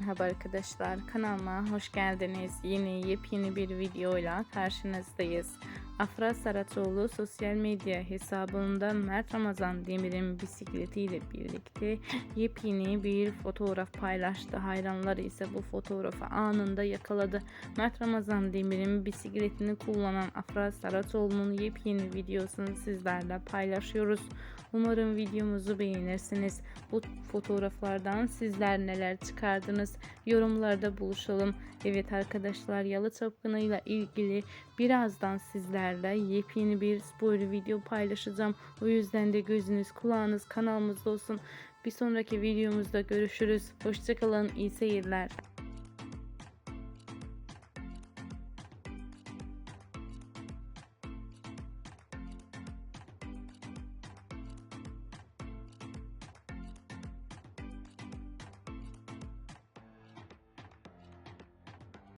Merhaba arkadaşlar kanalıma hoş geldiniz. Yeni yepyeni bir videoyla karşınızdayız. Afra Saraçoğlu sosyal medya hesabından Mert Ramazan Demir'in bisikletiyle birlikte yepyeni bir fotoğraf paylaştı. Hayranları ise bu fotoğrafı anında yakaladı. Mert Ramazan Demir'in bisikletini kullanan Afra Saraçoğlu'nun yepyeni videosunu sizlerle paylaşıyoruz. Umarım videomuzu beğenirsiniz. Bu fotoğraflardan sizler neler çıkardınız? Yorumlarda buluşalım. Evet arkadaşlar Yalı Çapkını ile ilgili birazdan sizlerle yepyeni bir spoiler video paylaşacağım. O yüzden de gözünüz kulağınız kanalımızda olsun. Bir sonraki videomuzda görüşürüz. Hoşçakalın. iyi seyirler.